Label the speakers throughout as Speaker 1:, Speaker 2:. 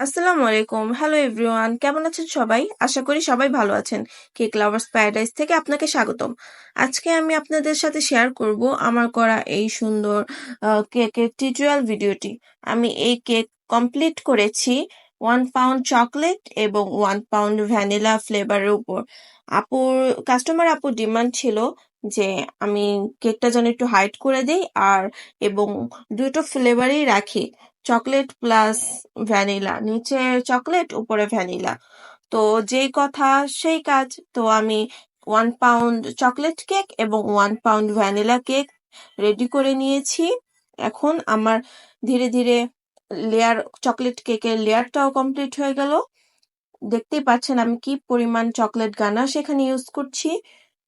Speaker 1: আসসালামু আলাইকুম। Hello everyone কেমন আছেন সবাই? আশা করি সবাই ভালো আছেন। কেক লাভার্স প্যারাডাইস থেকে আপনাকে স্বাগতম। আজকে আমি আপনাদের সাথে শেয়ার করব আমার করা এই সুন্দর কেকের টিউটোরিয়াল ভিডিওটি আমি এই কেক কমপ্লিট করেছি ওয়ান পাউন্ড চকলেট এবং ওয়ান পাউন্ড ভ্যানিলা ফ্লেভারের উপর। আপুর কাস্টমার আপুর ডিমান্ড ছিল যে আমি কেকটা যেন একটু হাইট করে দিই আর এবং দুটো ফ্লেভারই রাখি। চকলেট প্লাস ভ্যানিলা, নিচে চকলেট, উপরে ভ্যানিলা। তো যেই কথা, সেই কাজ। তো আমি ওয়ান পাউন্ড চকলেট কেক এবং one pound vanilla cake ready করে নিয়েছি। এখন আমার ধীরে ধীরে লেয়ার চকলেট কেকের লেয়ারটাও কমপ্লিট হয়ে গেল। দেখতেই পাচ্ছেন আমি কি পরিমাণ চকলেট গানা সেখানে ইউজ করছি।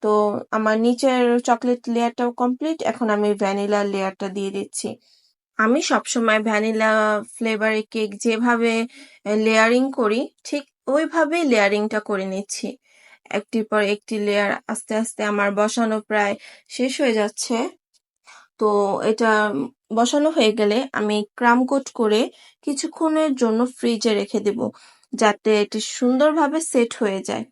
Speaker 1: তো আমার নিচের চকলেট লেয়ারটাও কমপ্লিট এখন আমি ভ্যানিলা লেয়ারটা দিয়ে দিচ্ছি। আমি সবসময় ভ্যানিলা ফ্লেভারের কেক যেভাবে লেয়ারিং করি, ঠিক ওইভাবেই লেয়ারিংটা করে নিচ্ছি। একটির পর একটি লেয়ার আস্তে আস্তে আমার বসানো প্রায় শেষ হয়ে যাচ্ছে। তো এটা বসানো হয়ে গেলে আমি ক্রাম কোট করে কিছুক্ষণের জন্য ফ্রিজে রেখে দেব, যাতে এটি সুন্দরভাবে সেট হয়ে যায়।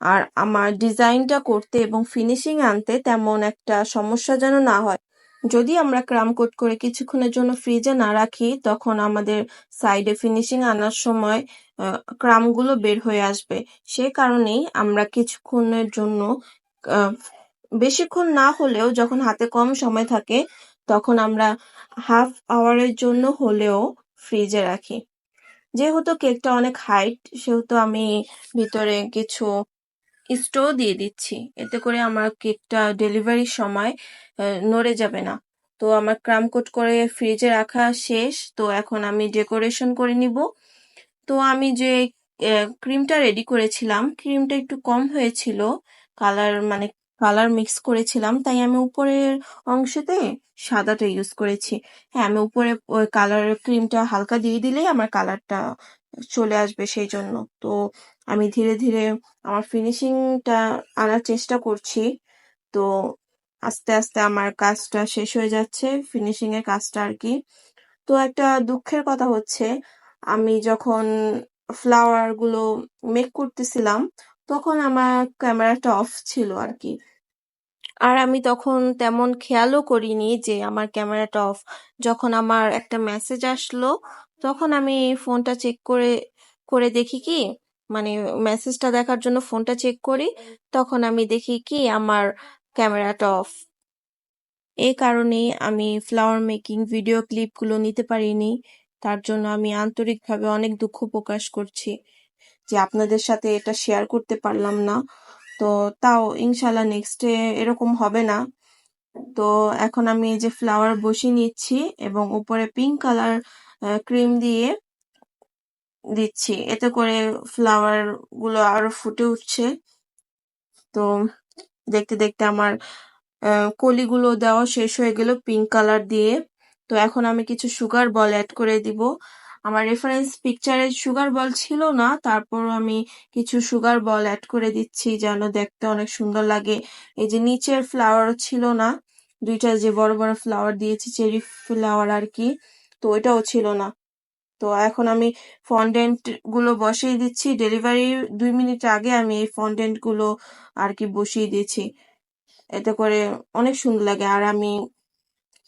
Speaker 1: আর আমার ডিজাইনটা করতে এবং ফিনিশিং আনতে তেমন একটা সমস্যা যেন না হয়। যদি আমরা ক্রাম কোট করে কিছুক্ষণের জন্য ফ্রিজে না রাখি, তখন আমাদের সাইডে ফিনিশিং আনার সময় ক্রামগুলো বের হয়ে আসবে। সে কারণেই আমরা কিছুক্ষণের জন্য বেশিক্ষণ না হলেও যখন হাতে কম সময় থাকে, তখন আমরা হাফ আওয়ারের জন্য হলেও ফ্রিজে রাখি। যেহেতু কেকটা অনেক হাইট, সেহেতু আমি ভিতরে কিছু স্টো দিয়ে দিচ্ছি। এতে করে আমার কেকটা ডেলিভারির সময় নড়ে যাবে না। তো আমার ক্রাম কোট করে ফ্রিজে রাখা শেষ। তো এখন আমি ডেকোরেশন করে নিব। তো আমি যে ক্রিমটা রেডি করেছিলাম ক্রিমটা একটু কম হয়েছিল। কালার মানে কালার মিক্স করেছিলাম। তাই আমি উপরের অংশতে সাদাটা ইউজ করেছি। হ্যাঁ আমি উপরে ওই কালার ক্রিমটা হালকা দিয়ে দিলেই আমার কালারটা চলে আসবে সেই জন্য তো আমি ধীরে ধীরে আমার ফিনিশিংটা আনার চেষ্টা করছি। তো আস্তে আস্তে আমার কাজটা শেষ হয়ে যাচ্ছে ফিনিশিং এর কাজটা আর কি। তো একটা দুঃখের কথা হচ্ছে, আমি যখন ফ্লাওয়ারগুলো মেক করতেছিলাম, তখন আমার ক্যামেরাটা অফ ছিল আর কি। আর আমি তখন তেমন খেয়ালও করিনি যে আমার ক্যামেরাটা অফ যখন আমার একটা মেসেজ আসলো, তখন আমি ফোনটা চেক করে করে দেখি কি মানে মেসেজটা দেখার জন্য ফোনটা চেক করি, তখন আমি দেখি কি আমার ক্যামেরাটা অফ এই কারণেই আমি ফ্লাওয়ার মেকিং ভিডিও ক্লিপগুলো নিতে পারিনি। তার জন্য আমি আন্তরিকভাবে অনেক দুঃখ প্রকাশ করছি যে আপনাদের সাথে এটা শেয়ার করতে পারলাম না। তো তাও ইনশাল্লাহ নেক্সটে এরকম হবে না। তো এখন আমি এই যে ফ্লাওয়ার বসিয়ে নিচ্ছি এবং উপরে পিঙ্ক কালার ক্রিম দিয়ে দিচ্ছি। এতে করে ফ্লাওয়ারগুলো আরও ফুটে উঠছে। তো দেখতে দেখতে আমার কলিগুলো দেওয়া শেষ হয়ে গেল পিঙ্ক কালার দিয়ে। তো এখন আমি কিছু সুগার বল অ্যাড করে দিব। আমার রেফারেন্স পিকচারে সুগার বল ছিল না, তারপর আমি কিছু সুগার বল অ্যাড করে দিচ্ছি যেন দেখতে অনেক সুন্দর লাগে। এই যে নিচের ফ্লাওয়ার ছিল না, দুইটা যে বড় বড় ফ্লাওয়ার দিয়েছি চেরি ফ্লাওয়ার আর কি, তো ওইটাও ছিল না। তো এখন আমি ফন্ডেন্টগুলো বসিয়ে দিচ্ছি ডেলিভারি দুই মিনিট আগে আমি এই ফন্ডেন্টগুলো আর কি বসিয়ে দিয়েছি। এতে করে অনেক সুন্দর লাগে। আর আমি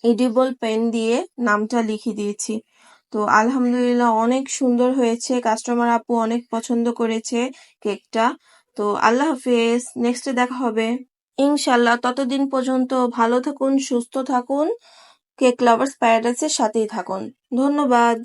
Speaker 1: এডিবল পেন দিয়ে নামটা লিখে দিয়েছি। তো আলহামদুলিল্লাহ অনেক সুন্দর হয়েছে। কাস্টমার আপু অনেক পছন্দ করেছে কেকটা। তো আল্লাহ হাফেজ নেক্সটে দেখা হবে। ইনশাল্লাহ ততদিন পর্যন্ত ভালো থাকুন, সুস্থ থাকুন কেক লাভার্স প্যারাডাইসের সাথেই থাকুন। ধন্যবাদ।